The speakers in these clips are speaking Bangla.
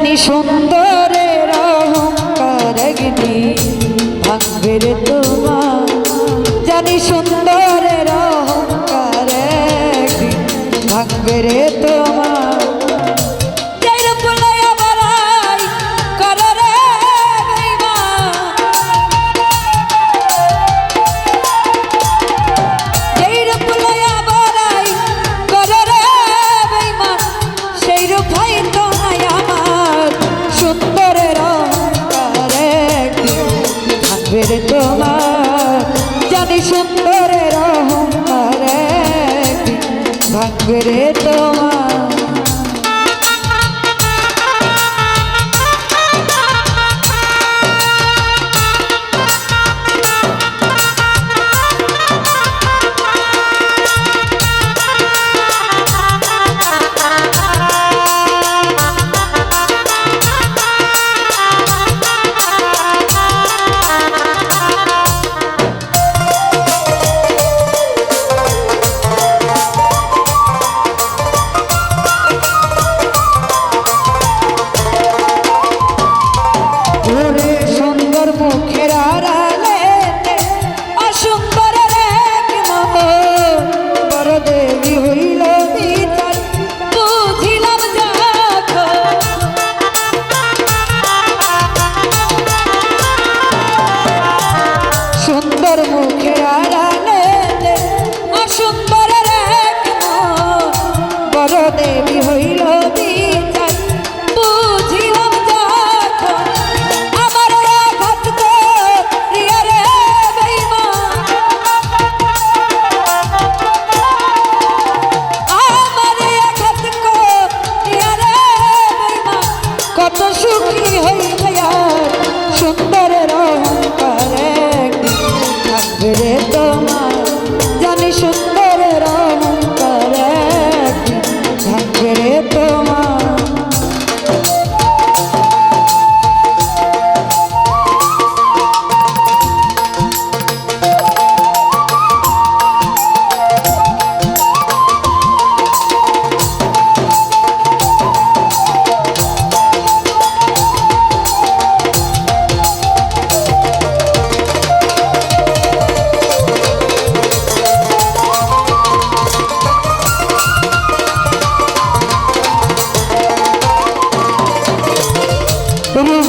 নিশুন রূপের তোমার জানি সুন্দরের অহংকার ভাগ্যের তোমার।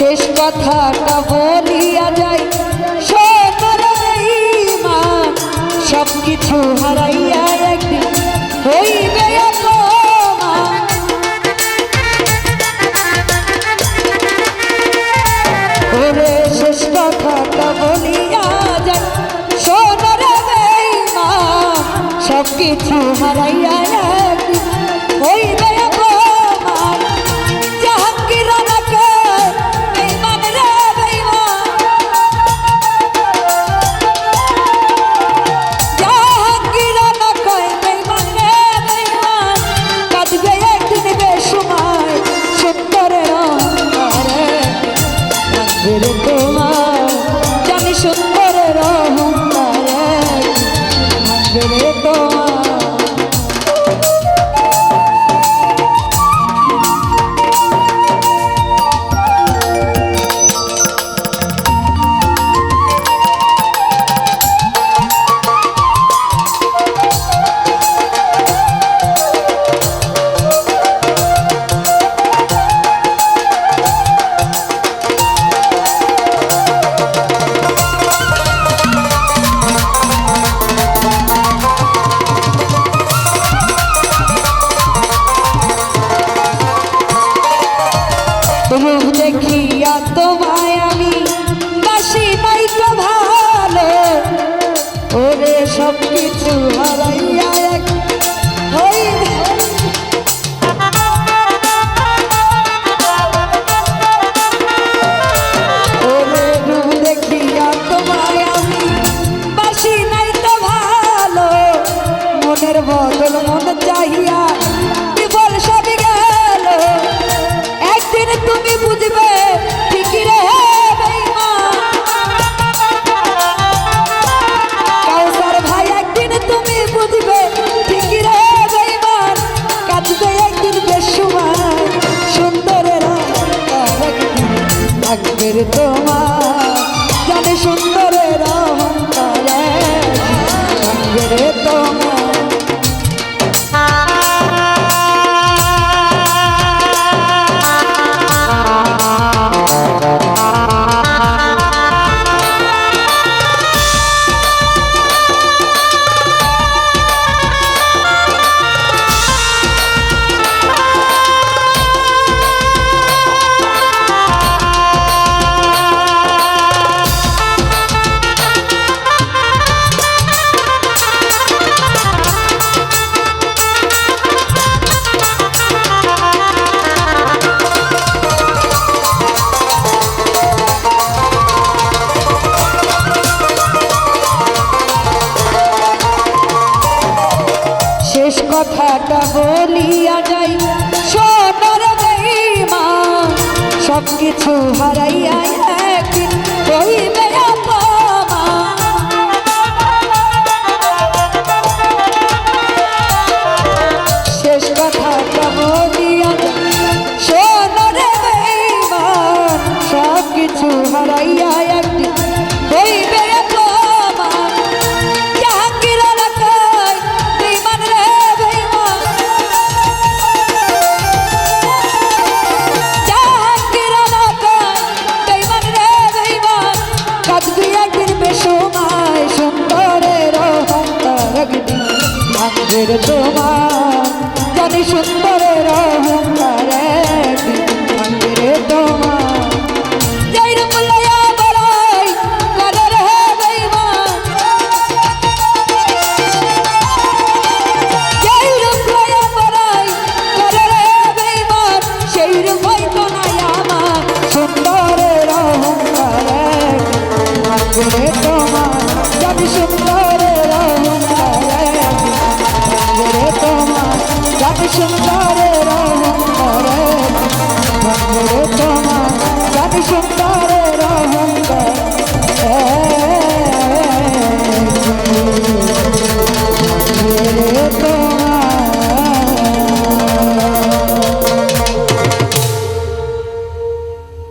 শেষ কথাটা বলিয়া যাই সবকিছু হারাইয়া একদিন হইবে শেষ কথাটা বলিয়া যাই সোনার মা হারাইয়া সব কিছু হারাই তোমার যাই সব কিছু হারাই তোমায় সুন্দরের অহংকার ভাঙবে তোমায়। জানি সুন্দর